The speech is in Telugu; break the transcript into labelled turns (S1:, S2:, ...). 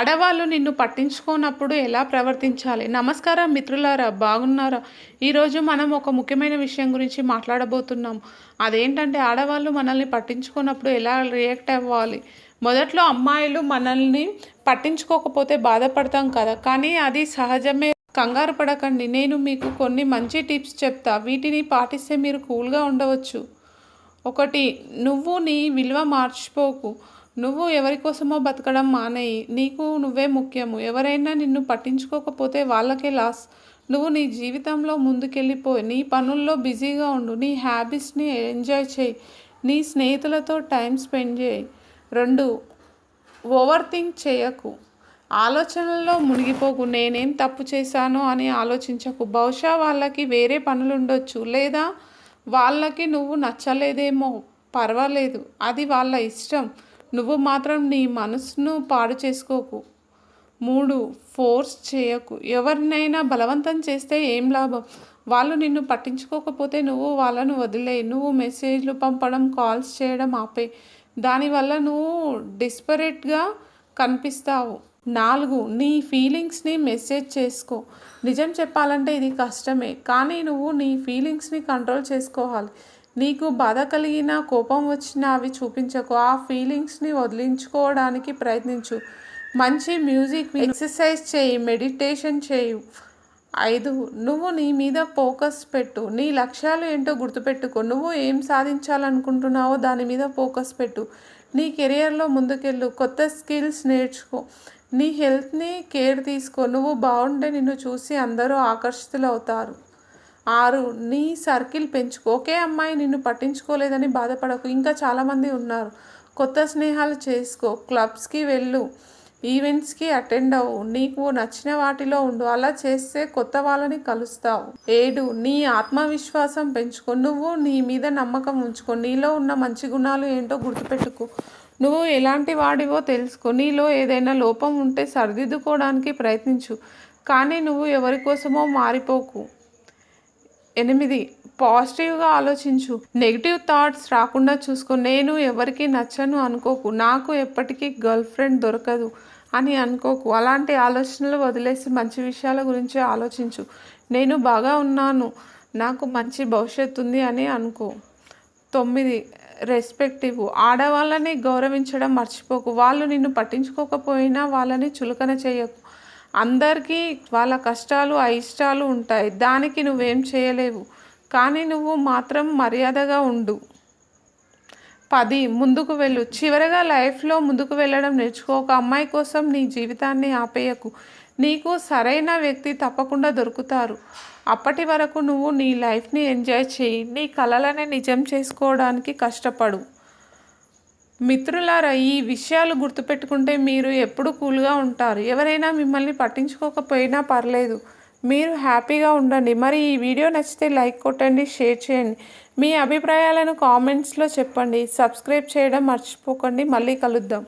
S1: ఆడవాళ్ళు నిన్ను పట్టించుకోనప్పుడు ఎలా ప్రవర్తించాలి? నమస్కారం మిత్రులారా బాగున్నారా? ఈరోజు మనం ఒక ముఖ్యమైన విషయం గురించి మాట్లాడబోతున్నాం. అదేంటంటే ఆడవాళ్ళు మనల్ని పట్టించుకోనప్పుడు ఎలా రియాక్ట్ అవ్వాలి? మొదట్లో అమ్మాయిలు మనల్ని పట్టించుకోకపోతే బాధపడతాం కదా. కానీ అది సహజమే. కంగారు పడకండి. నేను మీకు కొన్ని మంచి టిప్స్ చెప్తా. వీటిని పాటిస్తే మీరు కూల్గా ఉండవచ్చు. ఒకటి నువ్వు నీ విలువ మార్చిపోకు నువ్వు ఎవరి కోసమో బతకడం మానేయి. నీకు నువ్వే ముఖ్యము. ఎవరైనా నిన్ను పట్టించుకోకపోతే వాళ్ళకే లాస్. నువ్వు నీ జీవితంలో ముందుకెళ్ళిపోయి నీ పనుల్లో బిజీగా ఉండు. నీ హ్యాబిట్స్ని ఎంజాయ్ చేయి. నీ స్నేహితులతో టైం స్పెండ్ చేయి. రెండు ఓవర్ థింక్ చేయకు. ఆలోచనల్లో మునిగిపోకు. నేనేం తప్పు చేశాను అని ఆలోచించకు. బహుశా వాళ్ళకి వేరే పనులు ఉండొచ్చు లేదా వాళ్ళకి నువ్వు నచ్చలేదేమో. పర్వాలేదు. అది వాళ్ళ ఇష్టం. నువ్వు మాత్రం నీ మనసును పాడు చేసుకోకు. మూడు ఫోర్స్ చేయకు. ఎవరినైనా బలవంతం చేస్తే ఏం లాభం? వాళ్ళు నిన్ను పట్టించుకోకపోతే నువ్వు వాళ్ళను వదిలే నువ్వు మెసేజ్లు పంపడం కాల్స్ చేయడం ఆపే దానివల్ల నువ్వు డిస్పరేట్గా కనిపిస్తావు. నాలుగు నీ ఫీలింగ్స్ని మెసేజ్ చేసుకో. నిజం చెప్పాలంటే ఇది కష్టమే కానీ నువ్వు నీ ఫీలింగ్స్ని కంట్రోల్ చేసుకోవాలి. నీకు బాధ కలిగిన కోపం వచ్చినా అవి చూపించకు. ఆ ఫీలింగ్స్ని వదిలించుకోవడానికి ప్రయత్నించు. మంచి మ్యూజిక్ ఎక్సర్సైజ్ చేయి మెడిటేషన్ చేయు. ఐదు నువ్వు నీ మీద ఫోకస్ పెట్టు. నీ లక్ష్యాలు ఏంటో గుర్తుపెట్టుకో. నువ్వు ఏం సాధించాలనుకుంటున్నావో దాని మీద ఫోకస్ పెట్టు. నీ కెరియర్లో ముందుకెళ్ళు. కొత్త స్కిల్స్ నేర్చుకో. నీ హెల్త్ని కేర్ తీసుకో. నువ్వు బాగుంటే నిన్ను చూసి అందరూ ఆకర్షితులవుతారు. ఆరు నీ సర్కిల్ పెంచుకో. ఒకే అమ్మాయి నిన్ను పట్టించుకోలేదని బాధపడకు. ఇంకా చాలామంది ఉన్నారు. కొత్త స్నేహాలు చేసుకో. క్లబ్స్కి వెళ్ళు. ఈవెంట్స్కి అటెండ్ అవ్వు. నీకు నచ్చిన వాటిలో ఉండు. అలా చేస్తే కొత్త వాళ్ళని కలుస్తావు. ఏడు నీ ఆత్మవిశ్వాసం పెంచుకో. నువ్వు నీ మీద నమ్మకం ఉంచుకో. నీలో ఉన్న మంచి గుణాలు ఏంటో గుర్తుపెట్టుకో. నువ్వు ఎలాంటి వాడివో తెలుసుకో. నీలో ఏదైనా లోపం ఉంటే సరిదిద్దుకోవడానికి ప్రయత్నించు. కానీ నువ్వు ఎవరి కోసమో మారిపోకు. ఎనిమిది. పాజిటివ్గా ఆలోచించు. నెగిటివ్ థాట్స్ రాకుండా చూసుకో. నేను ఎవరికి నచ్చను అనుకోకు. నాకు ఎప్పటికీ గర్ల్ ఫ్రెండ్ దొరకదు అని అనుకోకు. అలాంటి ఆలోచనలు వదిలేసి మంచి విషయాల గురించి ఆలోచించు. నేను బాగా ఉన్నాను. నాకు మంచి భవిష్యత్తు ఉంది అని అనుకో. తొమ్మిది. రెస్పెక్టివ్ ఆడవాళ్ళని గౌరవించడం మర్చిపోకు. వాళ్ళు నిన్ను పట్టించుకోకపోయినా వాళ్ళని చులకన చేయకు. అందరికీ వాళ్ళ కష్టాలు అయిష్టాలు ఉంటాయి. దానికి నువ్వేం చేయలేవు. కానీ నువ్వు మాత్రం మర్యాదగా ఉండు. పది ముందుకు వెళ్ళు. చివరగా లైఫ్లో ముందుకు వెళ్ళడం నేర్చుకో. ఒక అమ్మాయి కోసం నీ జీవితాన్ని ఆపేయకు. నీకు సరైన వ్యక్తి తప్పకుండా దొరుకుతారు. అప్పటి వరకు నువ్వు నీ లైఫ్ని ఎంజాయ్ చేయి. నీ కలలని నిజం చేసుకోవడానికి కష్టపడు. మిత్రులారా ఈ విషయాలు గుర్తుపెట్టుకుంటే మీరు ఎప్పుడు కూల్గా ఉంటారు. ఎవరైనా మిమ్మల్ని పట్టించుకోకపోయినా పర్లేదు. మీరు హ్యాపీగా ఉండండి. మరి ఈ వీడియో నచ్చితే లైక్ కొట్టండి షేర్ చేయండి. మీ అభిప్రాయాలను కామెంట్స్లో చెప్పండి. సబ్స్క్రైబ్ చేయడం మర్చిపోకండి. మళ్ళీ కలుద్దాం.